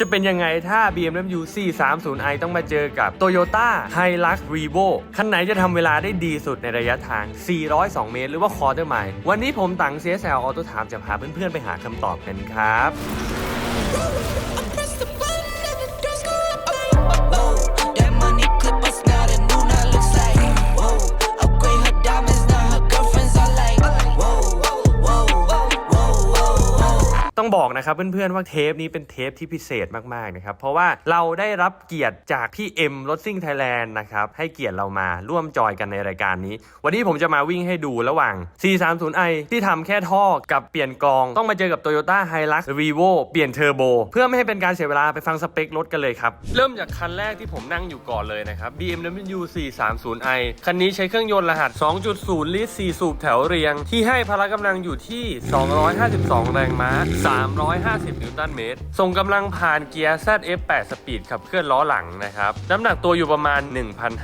จะเป็นยังไงถ้า BMW 430i ต้องมาเจอกับ Toyota Hilux Revo คันไหนจะทำเวลาได้ดีสุดในระยะทาง 402 เมตร หรือว่าคอร์เตอร์ไมล์วันนี้ผมตัง CSL Auto Time จะพาเพื่อนๆ ไปหาคำตอบกันครับ บอกนะครับเพื่อนๆว่าเทปนี้เป็นเทปที่พิเศษมากๆนะครับเพราะว่าเราได้รับเกียรติจากพี่เอ็มรถซิ่งไทยแลนด์นะครับให้เกียรติเรามาร่วมจอยกันในรายการนี้ วันนี้ผมจะมาวิ่งให้ดูระหว่าง 430i ที่ทำแค่ท่อกับเปลี่ยนกรอง ต้องมาเจอกับ Toyota Hilux Revo เปลี่ยนเทอร์โบเพื่อไม่ให้เป็นการเสียเวลาไปฟังสเปครถกันเลยครับ เริ่มจากคันแรกที่ผมนั่งอยู่ก่อนเลยนะครับ BMW 430i คันนี้ใช้เครื่องยนต์รหัส 2.0 ลิตร 4 สูบแถวเรียง ที่ให้พละกำลังอยู่ที่ 252 แรงม้า350 นิวตันเมตร ส่งกำลังผ่านเกียร์ ZF8 สปีดขับเคลื่อนล้อหลังนะครับ น้ำหนักตัวอยู่ประมาณ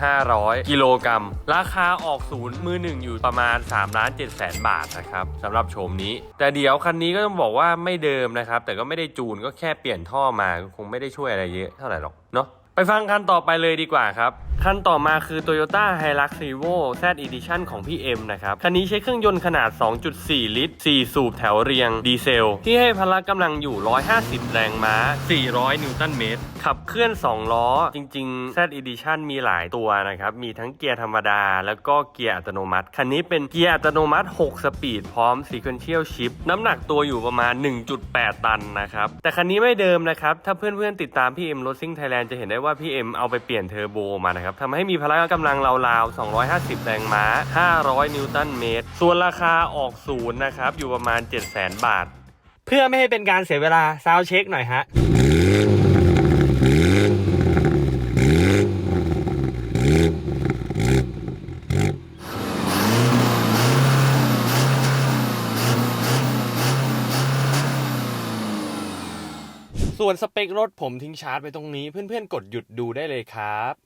1,500 กิโลกรัม ราคาออกศูนย์มือหนึ่งอยู่ประมาณ3ล้าน7แสนบาทนะครับสำหรับโฉมนี้ แต่เดี๋ยวคันนี้ก็ต้องบอกว่าไม่เดิมนะครับ แต่ก็ไม่ได้จูนก็แค่เปลี่ยนท่อมาคงไม่ได้ช่วยอะไรเยอะเท่าไหร่หรอกเนาะไปฟังคันต่อไปเลยดีกว่าครับ คันต่อมาคือ Toyota Hilux Revo Z Edition ของพี่เอ็มนะครับ คันนี้ใช้เครื่องยนต์ขนาด 2.4 ลิตร 4 สูบแถวเรียงดีเซล ที่ให้พละกำลังอยู่ 150 แรงม้า 400 นิวตันเมตร ขับเคลื่อน 2 ล้อ จริง ๆ Z Edition มีหลายตัวนะครับ มีทั้งเกียร์ธรรมดา แล้วก็เกียร์อัตโนมัติ คันนี้เป็นเกียร์อัตโนมัติ 6 สปีด พร้อม Sequential Shift น้ำหนักตัวอยู่ประมาณ 1.8 ตันนะครับ แต่คันนี้ไม่เดิมนะครับ ถ้าเพื่อน ๆ ติดตามพี่เอ็มรถซิ่งไทยแลนด์จะเห็นได้ว่าพี่เอ็มเอาไปเปลี่ยนเทอร์โบมานะครับทำให้มีพละกำลังราวๆ 250 แรงม้า 500 นิวตันเมตร ส่วนราคาออกศูนย์นะครับ อยู่ประมาณ 700,000 บาท เพื่อไม่ให้เป็นการเสียเวลาซาวเช็คหน่อยฮะ ส่วนสเปครถผมทิ้งชาร์จไปตรงนี้เพื่อนๆกดหยุดดูได้เลยครับ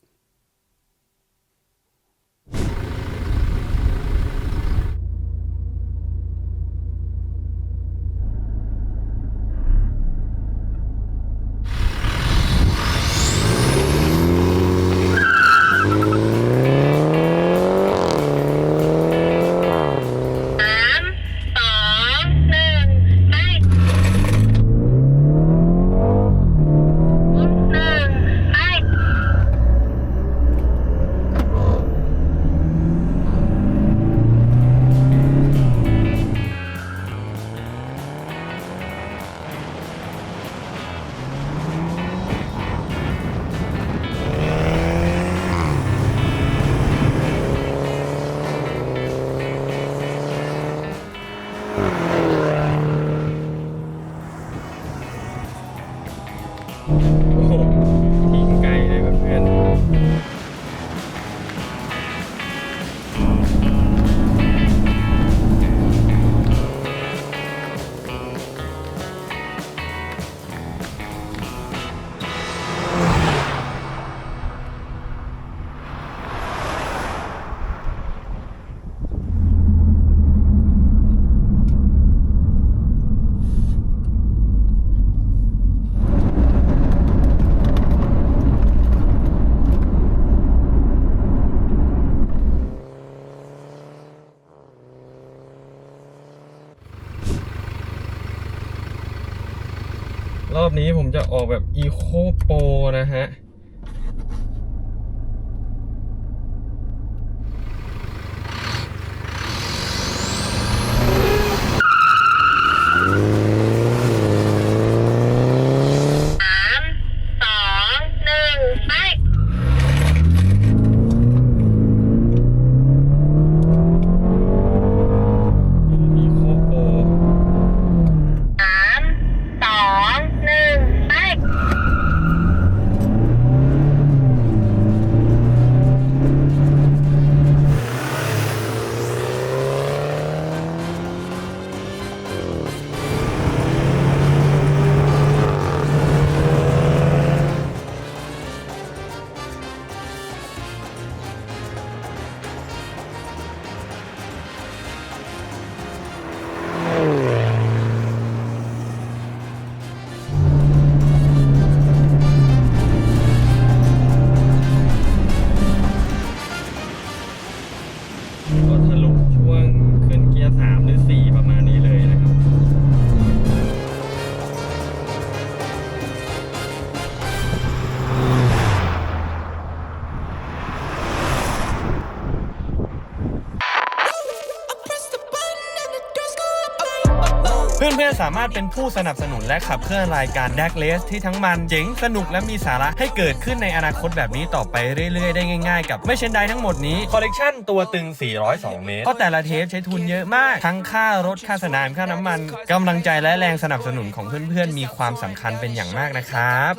รอบนี้ผมจะออกแบบอีโคโปนะฮะ อนๆสามารถเป็นผู้สนับสนุนและขับเคลื่อนรายการแดกเลสที่ทั้งมันเจ๋งสนุกและมีสาระให้เกิดขึ้นในอนาคตแบบนี้ต่อไปเรื่อยๆ ได้ง่ายๆ กับไม่เช่นใดทั้งหมดนี้คอลเลกชันตัวตึง 402 เมตรเพราะแต่ละเทปใช้ทุนเยอะมาก ทั้งค่ารถค่าสนามค่าน้ำมันกำลังใจและแรงสนับสนุนของเพื่อนๆ มีความสำคัญเป็นอย่างมากนะครับ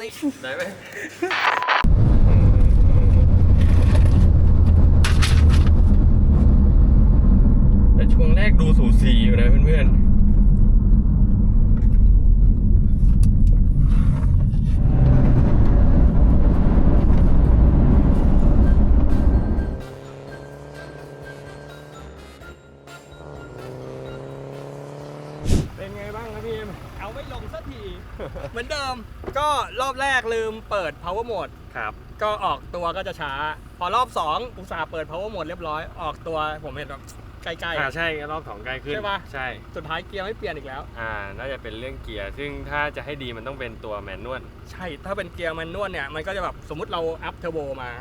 มือนเดิม ก็รอบแรกลืมเปิด power mode ครับ ก็ออกตัวก็จะช้า พอรอบ 2 อุตส่าห์เปิด power mode เรียบร้อย ออกตัวผมเห็นแบบใกล้อ่าใช่รอบสองใกล้ขึ้นใช่ปะ ใช่ๆสุดท้ายเกียร์ไม่เปลี่ยนอีกแล้ว อ่าน่าจะเป็นเรื่องเกียร์ ซึ่งถ้าจะให้ดีมันต้องเป็นตัวแมนนวลใช่ ถ้าเป็นเกียร์มันนวดเนี่ย มันก็จะแบบสมมติเราอัพเทอร์โบมา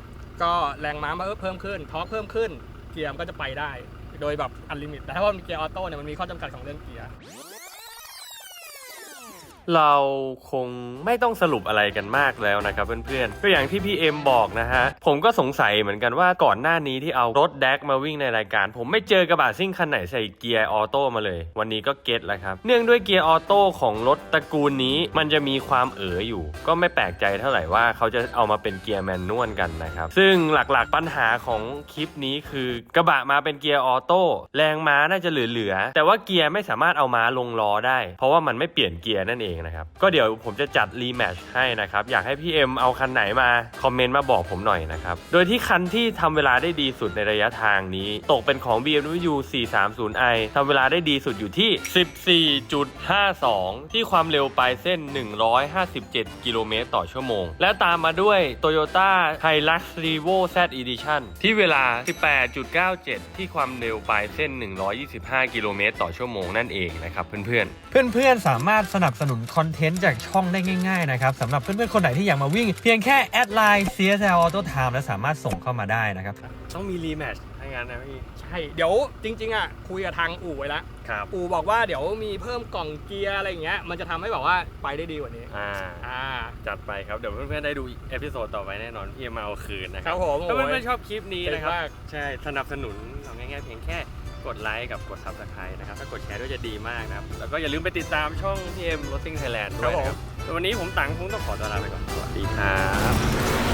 ก็แรงม้ามันเพิ่มขึ้น ทอร์กเพิ่มขึ้น เกียร์มันก็จะไปได้ โดยแบบอันลิมิต แต่ถ้าว่ามีเกียร์ออโต้เนี่ย มันมีข้อจำกัดของเรื่องเกียร์ เราคงไม่ต้องสรุปอะไรกันมากแล้วนะครับเพื่อนๆก็อย่างที่พี่เอ็มบอกนะฮะผมก็สงสัยเหมือนกันว่าก่อนหน้านี้ที่เอารถแดกมาวิ่งในรายการ ผมไม่เจอกระบะซิ่งคันไหนใส่เกียร์ออโต้มาเลย วันนี้ก็เก็ตแล้วครับ เนื่องด้วยเกียร์ออโต้ของรถตระกูลนี้มันจะมีความเอ๋ออยู่ ก็ไม่แปลกใจเท่าไหร่ว่าเขาจะเอามาเป็นเกียร์แมนนวลกันนะครับ ซึ่งหลักๆปัญหาของคลิปนี้คือกระบะมาเป็นเกียร์ออโต้แรงม้าน่าจะเหลือๆแต่ว่าเกียร์ไม่สามารถเอาม้าลงล้อได้ เพราะว่ามันไม่เปลี่ยนเกียร์นั่นเองนะครับ ก็เดี๋ยวผมจะจัดรีแมชให้นะครับ อยากให้พี่เอ็มเอาคันไหนมาคอมเมนต์มาบอกผมหน่อยนะครับ โดยที่คันที่ทำเวลาได้ดีสุดในระยะทางนี้ ตกเป็นของ BMW 430i ทำเวลาได้ดีสุดอยู่ที่ 14.52 ที่ความเร็วปลายเส้น 157 กิโลเมตรต่อชั่วโมง และตามมาด้วย Toyota Hilux Revo Z Edition ที่เวลา 18.97 ที่ความเร็วปลายเส้น 125 กิโลเมตรต่อชั่วโมงนั่นเองนะครับเพื่อนๆ เพื่อนๆ สามารถสนับสนุนคอนเทนต์จากช่องได้ง่ายๆนะครับสำหรับเพื่อนๆคนไหนที่อยากมาวิ่ง เพียงแค่แอดไลน์ CSL Auto Time และสามารถส่งเข้ามาได้นะครับ ต้องมีรีแมทช์ถ้างั้นนะพี่ ใช่ เดี๋ยวจริง ๆ อะ คุยกับทางอู่ไว้แล้ว ครับ อูบอกว่าเดี๋ยวมีเพิ่มกล่องเกียร์อะไรอย่างเงี้ย มันจะทำให้แบบว่าไปได้ดีกว่านี้ อ่า อ่า จัดไปครับ เดี๋ยวเพื่อนๆได้ดูเอพิโซดต่อไปแน่นอนพี่มาเอาคืนนะคครัรับบผมถ้าโอ้ยเพื่อนๆชอบคลิปนี้นะครับ เจ๋งมาก ใช่ สนับสนุนเอาง่ายๆเพียงแค่ กดไลค์กับกด subscribe นะครับ ถ้ากดแชร์ด้วยจะดีมากนะครับ แล้วก็อย่าลืมไปติดตามช่อง PM Racing Thailand ด้วยนะครับ วันนี้ผมตังคงต้องขอตัวลาไปก่อน สวัสดีครับ